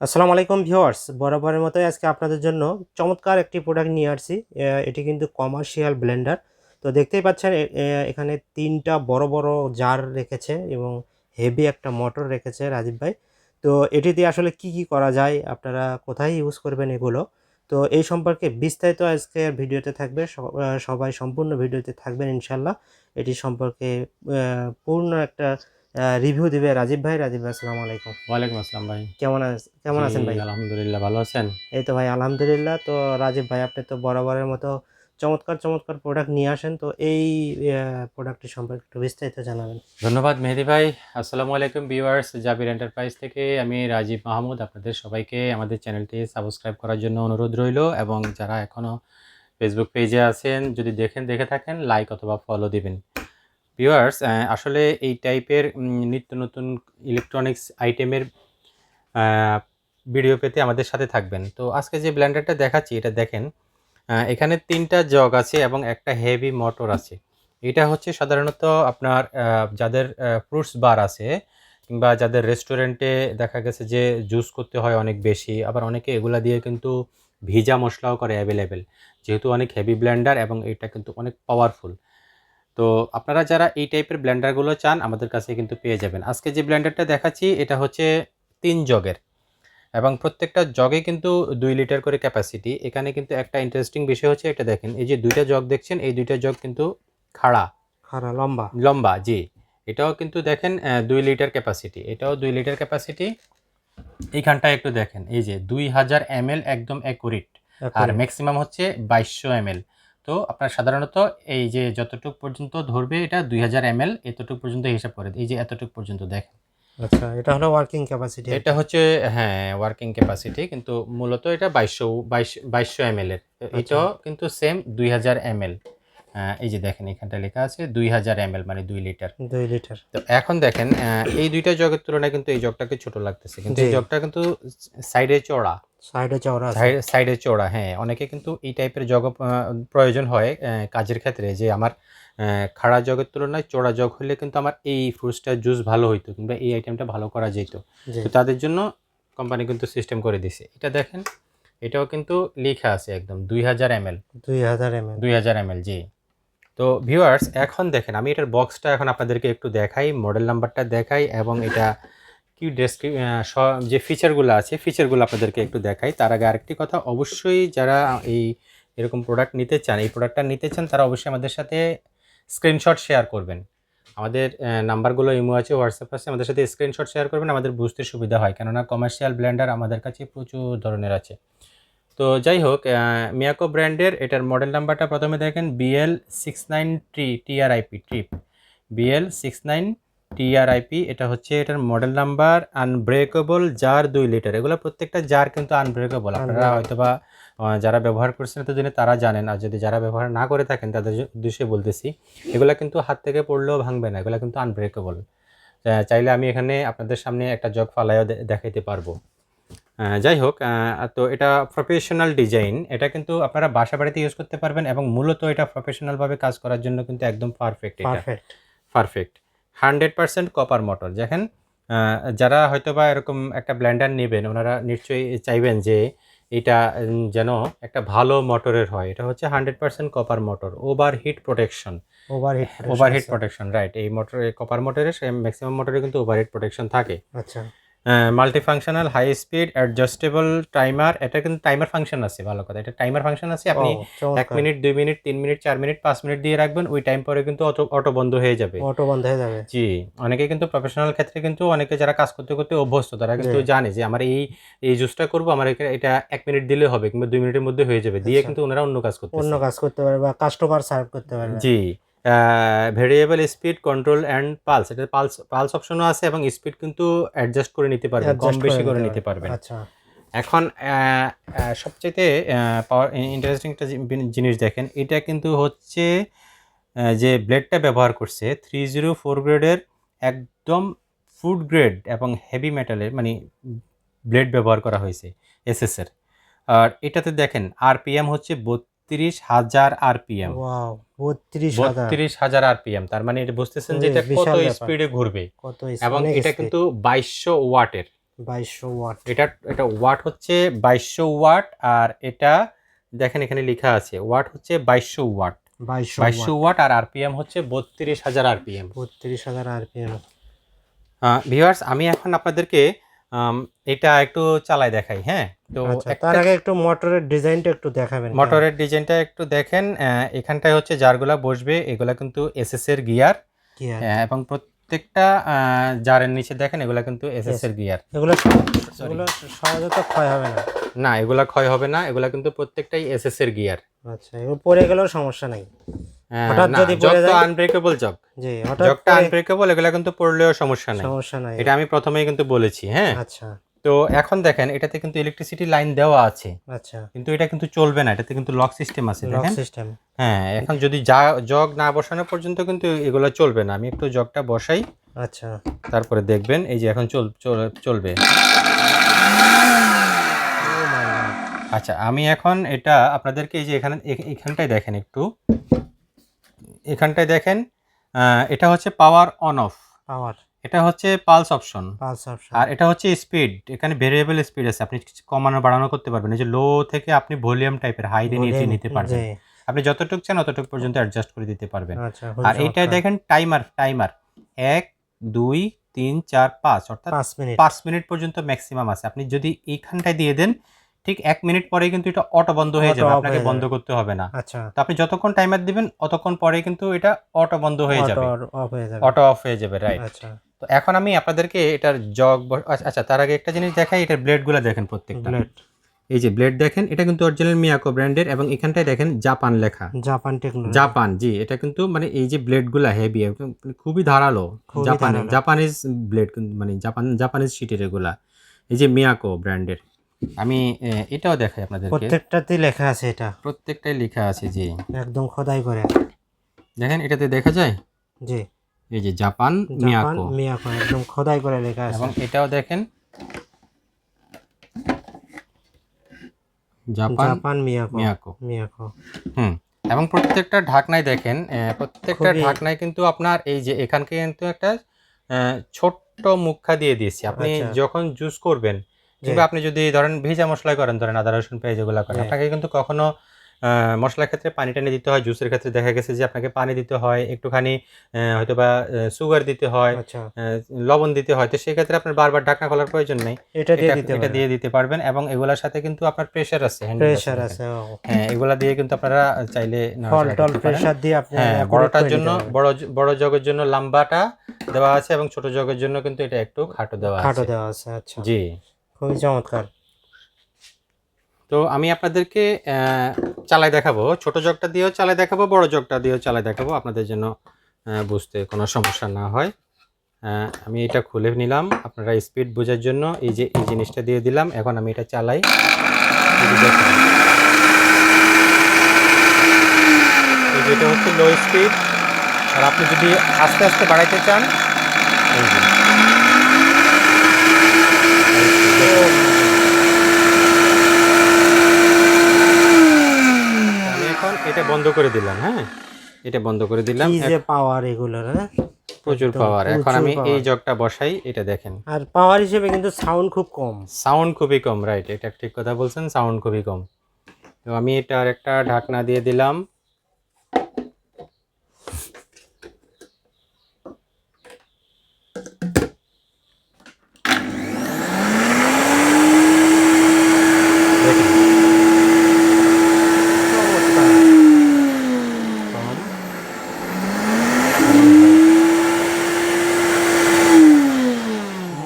আসসালামু আলাইকুম ভিউয়ার্স। বরাবরের মতোই আজকে আপনাদের জন্য চমৎকার একটি প্রোডাক্ট নিয়ে আসছি। এটি কিন্তু কমার্শিয়াল ব্লেন্ডার তো দেখতেই পাচ্ছেন এখানে তিনটা বড় বড় জার রেখেছে এবং হেভি একটা মোটর রেখেছে রাজীব ভাই। তো এটি দিয়ে আসলে কি কি করা যায়, আপনারা কোথায় ইউজ করবেন এগুলো? তো এই সম্পর্কে বিস্তারিত আজকে ভিডিওতে থাকবে সবাই সম্পূর্ণ ভিডিওতে থাকবেন ইনশাল্লাহ এটি সম্পর্কে পূর্ণ একটা রিভিউ দিবে রাজীব ভাই। রাজীব ভাই আসসালামু আলাইকুম। ওয়ালাইকুম আসসালাম ভাই। কেমন আছ- কেমন আছেন ভাই? আলহামদুলিল্লাহ ভালো আছেন? এই তো ভাই আলহামদুলিল্লাহ। তো রাজীব ভাই আপনি তো বরাবরের মতো চমৎকার চমৎকার প্রোডাক্ট নিয়ে আসেন। তো এই প্রোডাক্টটি সম্পর্কে একটু বিস্তারিত জানাবেন। ধন্যবাদ মেহেদি ভাই। আসসালামু আলাইকুম ভিউয়ার্স জাবির এন্টারপ্রাইজ থেকে আমি রাজীব মাহমুদ। আপনাদের সবাইকে আমাদের চ্যানেলটি সাবস্ক্রাইব করার জন্য অনুরোধ রইল এবং যারা এখনও ফেসবুক পেজে আছেন যদি দেখেন দেখে থাকেন লাইক অথবা ফলো দিবেন। ভিউয়ার্স আসলে এই টাইপের নিত্য নতুন ইলেকট্রনিক্স আইটেমের ভিডিও পেতে আমাদের সাথে থাকবেন। তো আজকে যে ব্ল্যান্ডারটা দেখাচ্ছি, এটা দেখেন এখানে তিনটা জগ আছে এবং একটা হেভি মোটর আছে। এটা হচ্ছে সাধারণত আপনার যাদের ফ্রুটস বার আছে কিংবা যাদের রেস্টুরেন্টে দেখা গেছে যে জুস করতে হয় অনেক বেশি, আবার অনেকে এগুলা দিয়ে কিন্তু ভিজা মশলাও করে অ্যাভেলেবেল যেহেতু অনেক হেভি ব্ল্যান্ডার এবং এটা কিন্তু অনেক পাওয়ারফুল তো আপনারা যারা এই টাইপের ব্ল্যান্ডারগুলো চান আমাদের কাছে কিন্তু পেয়ে যাবেন। আজকে যে ব্ল্যান্ডারটা দেখাচ্ছি এটা হচ্ছে তিন জগের। এবং প্রত্যেকটা জগে কিন্তু দুই লিটার করে ক্যাপাসিটি এখানে কিন্তু একটা ইন্টারেস্টিং বিষয় হচ্ছে এটা দেখেন এই যে দুইটা জগ দেখছেন এই দুইটা জগ কিন্তু খাড়া। খাড়া লম্বা। লম্বা জি। এটাও কিন্তু দেখেন দুই লিটার ক্যাপাসিটি এটাও দুই লিটার ক্যাপাসিটি এইখানটা একটু দেখেন এই যে দুই হাজার এম একদম অ্যাকুরেট আর ম্যাক্সিমাম হচ্ছে বাইশশো এম তো আপনার সাধারণত এই যে যতটুক পর্যন্ত ধরবে এটা দুই হাজার এম এল এতটুক পর্যন্ত হিসাব করে এই যে এতটুক পর্যন্ত দেখেন। আচ্ছা এটা হলো ওয়ার্কিং ক্যাপাসিটি এটা হচ্ছে হ্যাঁ ওয়ার্কিং ক্যাপাসিটি কিন্তু মূলত এটা বাইশশো বাইশ বাইশশো এম এল এর এটাও কিন্তু সেম দুই হাজার এম এল এই যে দেখেন এখানটা লেখা আছে দুই হাজার এম মানে দুই লিটার। দুই লিটার। তো এখন দেখেন এই দুইটা জগের তুলনায় কিন্তু এই জগটাকে ছোট লাগতেছে। কিন্তু এই জগটা কিন্তু সাইডে চড়া সাইডে চওড়া সাইডে চড়া হ্যাঁ। অনেকে কিন্তু এই টাইপের জগ প্রয়োজন হয় কাজের ক্ষেত্রে। যে আমার খাড়া জগের তুলনায় চড়া জগ হলে কিন্তু আমার এই ফ্রুটসটা জুস ভালো হইতো কিংবা এই আইটেমটা ভালো করা যেত। তো তাদের জন্য কোম্পানি কিন্তু সিস্টেম করে দিছে। এটা দেখেন এটাও কিন্তু লেখা আছে একদম দুই হাজার এম এল। দুই হাজার এম এল। দুই হাজার এম এল জি। তো ভিউয়ার্স এখন দেখেন, আমি এটার বক্সটা এখন আপনাদেরকে একটু দেখাই মডেল নাম্বারটা দেখাই এবং এটা কি ডেসক্রি যে ফিচারগুলো আছে ফিচারগুলো আপনাদেরকে একটু দেখাই। তার আগে আরেকটি কথা, অবশ্যই যারা এই এরকম প্রোডাক্ট নিতে চান, এই প্রোডাক্টটা নিতে চান, তারা অবশ্যই আমাদের সাথে স্ক্রিনশট শেয়ার করবেন। আমাদের নাম্বারগুলো ইমো আছে হোয়াটসঅ্যাপ আছে, আমাদের সাথে স্ক্রিনশট শেয়ার করবেন, আমাদের বুঝতে সুবিধা হয়। কেননা কমার্শিয়াল ব্ল্যান্ডার আমাদের কাছে প্রচুর ধরনের আছে। তো যাই হোক মিয়াকো ব্র্যান্ডের এটার মডেল নাম্বারটা প্রথমে দেখেন B L six nine T T R I P trip B L six nine T R I P এটা হচ্ছে এটার মডেল নাম্বার আনব্রেকেবল জার দুই লিটার এগুলো প্রত্যেকটা জার কিন্তু আনব্রেকেবল আপনারা হয়তো বা যারা ব্যবহার করছেন এতদিনে তারা জানেন আর যদি যারা ব্যবহার না করে থাকেন তাদের উদ্দেশ্যে বলতেছি এগুলো কিন্তু হাত থেকে পড়লেও ভাঙবে না এগুলো কিন্তু আনব্রেকেবল চাইলে আমি এখানে আপনাদের সামনে একটা জগ ফালাইও দেখাইতে পারব। যাই হোক তো এটা প্রফেশনাল ডিজাইন এটা কিন্তু আপনারা বাসা বাড়িতে ইউজ করতে পারবেন এবং মূলত এটা প্রফেশনালভাবে কাজ করার জন্য কিন্তু একদম পারফেক্ট এটা। Perfect perfect hundred percent copper motor দেখেন যারা হয়তো বা এরকম একটা ব্ল্যান্ডার নেবেন ওনারা নিশ্চয়ই চাইবেন যে এটা যেন একটা ভালো মোটরের হয়। এটা হচ্ছে hundred percent copper motor overheat protection overheat overheat protection right এই মোটর কপার মোটরে ম্যাক্সিমাম মোটরে কিন্তু ওভারহিট প্রোটেকশন থাকে। আচ্ছা। Multi functional high speed adjustable timer এটা কিন্তু টাইমার ফাংশন আছে ভালো কথা। এটা টাইমার ফাংশন আছে আপনি এক মিনিট দুই মিনিট তিন মিনিট চার মিনিট পাঁচ মিনিট দিয়ে রাখবেন ওই টাইম পরে কিন্তু অটো অটো বন্ধ হয়ে যাবে। অটো বন্ধ হয়ে যাবে। জি অনেকে কিন্তু প্রফেশনাল ক্ষেত্রে কিন্তু অনেকে যারা কাজ করতে করতে অভ্যস্ত তারা কিন্তু জানে যে আমার এই এই জুসটা করব আমার এটা এক মিনিট দিলে হবে কিংবা দুই মিনিটের মধ্যে হয়ে যাবে দিয়ে আচ্ছা। কিন্তু ওনারা অন্য কাজ করতে অন্য কাজ করতে পারে বা কাস্টমার সার্ভ করতে পারে জি। Variable speed control and pulse এটা পালস পালস অপশনও আছে এবং স্পিড কিন্তু অ্যাডজাস্ট করে নিতে পারবেন কম বেশি করে নিতে পারবেন আচ্ছা। এখন আহ, আহ, সবচেয়ে পাওয়ার ইন্টারেস্টিং একটা জিনিস দেখেন এটা কিন্তু হচ্ছে যে ব্লেডটা ব্যবহার করছে থ্রি জিরো ফোর গ্রেডের একদম ফুড গ্রেড এবং হেভি মেটালের মানে ব্লেড ব্যবহার করা হয়েছে এসএসের আর এটাতে দেখেন আরপিএম হচ্ছে বত্রিশ হাজার আরপিএম। বত্রিশ হাজার। আরপিএম তার মানে এটা বুঝতেছেন যে এটা কত স্পিডে ঘুরবে। এবং এটা কিন্তু বাইশশো ওয়াটের। বাইশশো ওয়াট। এটা এটা ওয়াট হচ্ছে বাইশশো ওয়াট আর এটা দেখেন এখানে লেখা আছে ওয়াট হচ্ছে বাইশশো ওয়াট। বাইশশো ওয়াট। আর আরপিএম হচ্ছে বত্রিশ হাজার আরপিএম। বত্রিশ হাজার আরপিএম। ভিউয়ার্স আমি এখন আপনাদেরকে এটা একটু চালাই দেখাই হ্যাঁ? তো আচ্ছা তার আগে একটু মোটরের ডিজাইনটা একটু দেখাবেন মোটরের ডিজাইনটা একটু দেখেন এখানটায় হচ্ছে যারগুলা বসবে এগুলা কিন্তু এসএস এর গিয়ার। এবং প্রত্যেকটা জারের নিচে দেখেন এগুলা কিন্তু এসএস এর গিয়ার। এগুলো এগুলো ক্ষয় হবে না। না এগুলা ক্ষয় হবে না এগুলা কিন্তু প্রত্যেকটাই এসএস এর গিয়ার। আচ্ছা এগুলো পরে গেলেও সমস্যা নাই। হঠাৎ যদি জগ পড়ে যায়- আনব্রেকেবল জগ। জি হঠাৎ জগটা আনব্রেকেবল এগুলা কিন্তু পড়লেও সমস্যা নেই। সমস্যা নাই। এটা আমি প্রথমেই কিন্তু বলেছি হ্যাঁ। আচ্ছা। তো এখন দেখেন এটাতে কিন্তু ইলেকট্রিসিটি লাইন দেওয়া আছে। আচ্ছা। কিন্তু এটা কিন্তু চলবে না এটাতে কিন্তু লক সিস্টেম আছে দেখেন। সিস্টেম হ্যাঁ এখন যদি জগ না বসানো পর্যন্ত কিন্তু এগুলো চলবে না। আমি একটু জগটা বসাই। আচ্ছা। তারপরে দেখবেন এই যে এখন চল চল- চলবে। গড আচ্ছা আমি এখন এটা আপনাদেরকে এই যে এখানে এ- এখানটায় দেখেন একটু। এখানটায় দেখেন এটা হচ্ছে পাওয়ার অন অফ পাওয়ার এটা হচ্ছে পালস অপশন পালস অপশন আর এটা হচ্ছে স্পিড এখানে ভেরিয়েবল স্পিড আছে। আপনি কমানো বাড়ানো করতে পারবেন। এই যে লো থেকে আপনি ভলিউম টাইপের হাই দিয়ে নিচে নিতে পারবেন। আপনি যতটুকু চান অতটুকু পর্যন্ত অ্যাডজাস্ট করে দিতে পারবেন। আচ্ছা আর এইটায় দেখেন টাইমার টাইমার এক দুই তিন চার পাঁচ অর্থাৎ পাঁচ মিনিট। পাঁচ মিনিট পর্যন্ত ম্যাক্সিমাম আছে। আপনি যদি এইখানটায় দিয়ে দেন ঠিক এক মিনিট পরেই কিন্তু এটা অটো বন্ধ হয়ে যাবে আপনাকে বন্ধ করতে হবে না। আচ্ছা। তো আপনি যতক্ষণ টাইমার দিবেন অতক্ষণ পরে কিন্তু এটা অটো বন্ধ হয়ে অটো যাবে। অফ হয়ে যাবে। অটো অফ হয়ে যাবে রাইট আচ্ছা। তো এখন আমি আপনাদেরকে এটার জগ আচ্ছা, আচ্ছা তার আগে একটা জিনিস দেখাই এটার ব্লেডগুলো দেখেন প্রত্যেকটা। ব্লেড এই যে ব্লেড দেখেন এটা কিন্তু অরিজিনাল মিয়াকো ব্র্যান্ডের এবং এখানটায় দেখেন জাপান লেখা। জাপান টেকনোলজি জাপান জি এটা কিন্তু মানে এই যে ব্লেডগুলো হেভি খুবই ধারালো জাপানি জাপানিজ ব্লেড মানে জাপান জাপানিজ শিটের এগুলা। এই যে মিয়াকো ব্র্যান্ডের আমি এটাও দেখাই আপনাদেরকে। প্রত্যেকটাতেই লেখা আছে এটা। প্রত্যেকটাই লেখা আছে জি। একদম খোদাই করে। দেখেন এটাতে দেখা যায়? জি। এই যে জাপান মিয়াকো। মিয়াকো একদম খোদাই করে লেখা আছে। এবং এটাও দেখেন? Japan Japan Miyako Miyako. Miyako. হুম এবং প্রত্যেকটা ঢাকনায় দেখেন আহ, প্রত্যেকটা ঢাকনায় কিন্তু আপনার এই যে এখানকে কিন্তু একটা আহ, ছোট্ট মুখা দিয়ে দিয়েছি। আপনি আচ্ছা। যখন জুস করবেন কিংবা আপনি যদি ধরেন ভেজা মশলা করেন ধরেন আদা রসুন পেঁয়াজ এগুলো করেন আপনাকে কিন্তু কখনো মশলার ক্ষেত্রে পানি টানি দিতে হয় জুসের ক্ষেত্রে দেখা গেছে যে আপনাকে পানি দিতে হয় একটুখানি হয়তো বা সুগার দিতে হয় আচ্ছা। লবণ দিতে হয় তো সেই ক্ষেত্রে আপনার বারবার ঢাকনা খোলার প্রয়োজন নেই। এটা দিয়ে দিতে এটা দিয়ে দিতে পারবেন এবং এগুলোর সাথে কিন্তু আপনার প্রেশার আছে প্রেসার আছে। হ্যাঁ এগুলা দিয়ে কিন্তু আপনারা চাইলে ফল টল প্রেসার দিয়ে আপনি হ্যাঁ বড়টার জন্য বড় বড় জগের জন্য লম্বাটা দেওয়া আছে এবং ছোট জগের জন্য কিন্তু এটা একটু খাটো দেওয়া খাটো আছে। দেওয়া আছে আচ্ছা। জি। খুবই চমৎকার। তো আমি আপনাদেরকে চালাই দেখাবো। ছোট জগটা দিয়েও চালাই দেখাবো, বড় জগটা দিয়েও চালাই দেখাবো। আপনাদের জন্য বুঝতে কোনো সমস্যা না হয়। আমি এটা খুলে নিলাম। আপনারা স্পিড বোঝার জন্য এই যে, এই জিনিসটা দিয়ে দিলাম। এখন আমি এটা চালাই। এই যে দেখুন। এই যে এটা হচ্ছে লো স্পিড আর আপনি যদি আস্তে আস্তে বাড়াইতে চান, এই যে। আমি এখন এটা বন্ধ করে দিলাম হ্যাঁ? এটা বন্ধ করে দিলাম। কি যে পাওয়ার এগুলোর হ্যাঁ? প্রচুর পাওয়ার এখন আমি এই জগটা বসাই এটা দেখেন। আর পাওয়ার হিসেবে কিন্তু সাউন্ড খুব কম। সাউন্ড খুবই কম রাইট এটা ঠিক কথা বলছেন সাউন্ড খুবই কম। তো আমি এটা আর একটা ঢাকনা দিয়ে দিলাম দেখেন কম।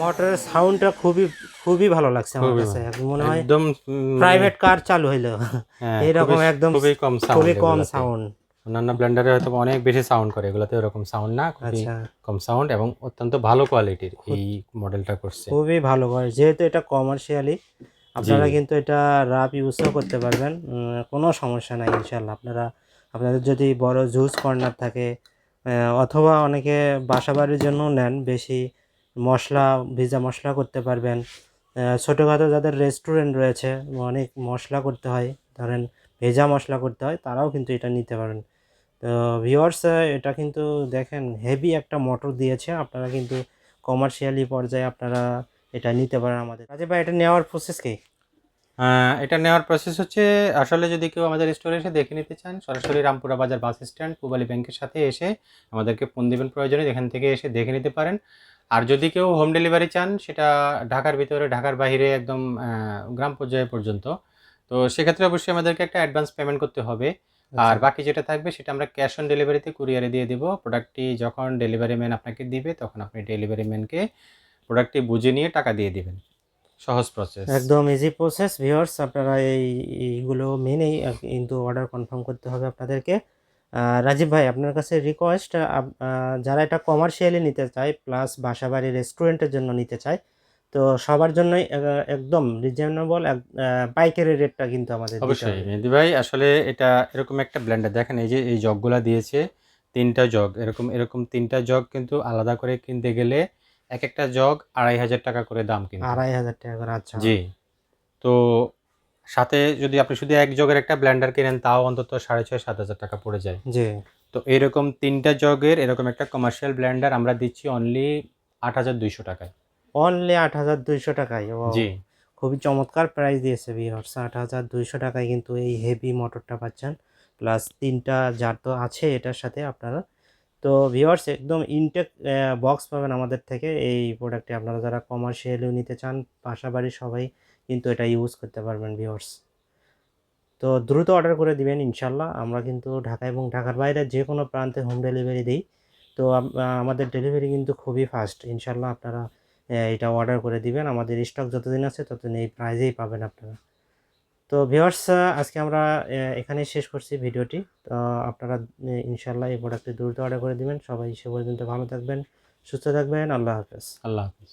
মোটরের সাউন্ডটা খুবই খুবই ভালো লাগছে আমার কাছে। মনে হয় একদম প্রাইভেট কার চালু হইল। হ্যাঁ, এরকম একদম খুবই কম সাউন্ড খুবই কম সাউন্ড অন্যান্য ব্লেন্ডারে হয়তো অনেক বেশি সাউন্ড করে এগুলোতে এরকম সাউন্ড না খুবই আচ্ছা। কম সাউন্ড এবং অত্যন্ত ভালো কোয়ালিটির এই মডেলটা করছে। খুবই ভালো করে যেহেতু এটা কমার্শিয়ালি আপনারা কিন্তু এটা রাপ ইউজও করতে পারবেন কোনো সমস্যা নাই ইনশাল্লাহ আপনারা আপনাদের যদি বড় জুস কর্নার থাকে অথবা অনেকে বাসাবাড়ির জন্য নেন বেশি মশলা, ভিজা মশলা করতে পারবেন। ছোটোখাটো যাদের রেস্টুরেন্ট রয়েছে, অনেক মশলা করতে হয়, ধরেন ভেজা মশলা করতে হয়, তারাও কিন্তু এটা নিতে পারেন। তো ভিওয়ার্স এটা কিন্তু দেখেন হেভি একটা মোটর দিয়েছে, আপনারা কিন্তু কমার্শিয়ালি পর্যায়ে আপনারা এটা নিতে পারেন আমাদের। রাজীব ভাই, এটা নেওয়ার প্রসেস কি? এটা নেওয়ার প্রসেস হচ্ছে, আসলে যদি কেউ আমাদের স্টোরে এসে দেখে নিতে চান, সরাসরি রামপুরা বাজার বাস স্ট্যান্ড পূবালী ব্যাংকের সাথে এসে আমাদেরকে ফোন দিবেন প্রয়োজনে এখান থেকে এসে দেখে নিতে পারেন। আর যদি কেউ হোম ডেলিভারি চান সেটা ঢাকার ভিতরে ঢাকার বাইরে একদম গ্রাম পর্যায়ে পর্যন্ত। তো সেক্ষেত্রে অবশ্যই আমাদেরকে একটা অ্যাডভান্স পেমেন্ট করতে হবে। আর আচ্ছা। বাকি যেটা থাকবে সেটা আমরা ক্যাশ অন ডেলিভারিতে কুরিয়ারে দিয়ে দিব। প্রোডাক্টটি যখন ডেলিভারি ম্যান আপনাকে দিবে তখন আপনি ডেলিভারি ম্যানকে প্রোডাক্টটি বুঝে নিয়ে টাকা দিয়ে দিবেন। সহজ প্রসেস একদম ইজি প্রসেস ভিউয়ার্স আপনারা এই এইগুলো মেনেই আর- কিন্তু অর্ডার কনফার্ম করতে হবে আপনাদেরকে। রাজীব ভাই আপনার কাছে রিকোয়েস্ট যারা এটা কমার্শিয়ালি নিতে চায় প্লাস বাসাবাড়ি রেস্টুরেন্টের জন্য নিতে চায় তো সবার জন্যই একদম রিজনেবল পাইকারি রেটটা কিন্তু আমাদের অবশ্যই মেহেদি ভাই আসলে এটা এরকম একটা ব্লেন্ডার দেখেন এই যে এই জগগুলা দিয়েছে তিনটা জগ এরকম এরকম তিনটা জগ কিন্তু আলাদা করে কিনতে গেলে এক একটা জগ আড়াই হাজার টাকা করে দাম কিন্তু। আড়াই হাজার টাকা করে আচ্ছা। জি তো সাথে যদি আপনি শুধু এক জগের একটা ব্লেন্ডার কিনেন তাও অন্তত সাড়ে ছয় সাত হাজার টাকা পড়ে যায়। জি। তো এরকম তিনটা জগের এরকম একটা কমার্শিয়াল ব্লেন্ডার আমরা দিচ্ছি অনলি আট হাজার দুইশো টাকায়। অনলি আট হাজার দুইশো টাকায় ও, জি। খুবই চমৎকার প্রাইস দিয়েছে ভিউয়ার্স আট হাজার দুইশো টাকায় কিন্তু এই হেভি মোটরটা পাচ্ছেন। প্লাস তিনটা জার তো আছে এটার সাথে আপনারা। তো ভিউয়ার্স একদম ইনটেক বক্স পাবেন আমাদের থেকে এই প্রোডাক্টটি আপনারা যারা কমার্শিয়ালিও নিতে চান পাশাবাড়ি সবাই কিন্তু এটা ইউজ করতে পারবেন ভিউয়ার্স তো দ্রুত অর্ডার করে দিবেন, ইনশাল্লাহ। আমরা কিন্তু ঢাকা এবং ঢাকার বাইরে যে কোনো প্রান্তে হোম ডেলিভারি দিই। তো আমাদের ডেলিভারি কিন্তু খুবই ফাস্ট ইনশাল্লাহ আপনারা এটা অর্ডার করে দিবেন। আমাদের স্টক যতদিন আছে ততদিন এই প্রাইজেই পাবেন আপনারা। তো ভিউয়ার্স আজকে আমরা এখানেই শেষ করছি ভিডিওটি। তো আপনারা ইনশাল্লাহ এই প্রোডাক্টটি দ্রুত অর্ডার করে দিবেন। সবাই সে পর্যন্ত ভালো থাকবেন, সুস্থ থাকবেন। আল্লাহ হাফেজ। আল্লাহ হাফিজ।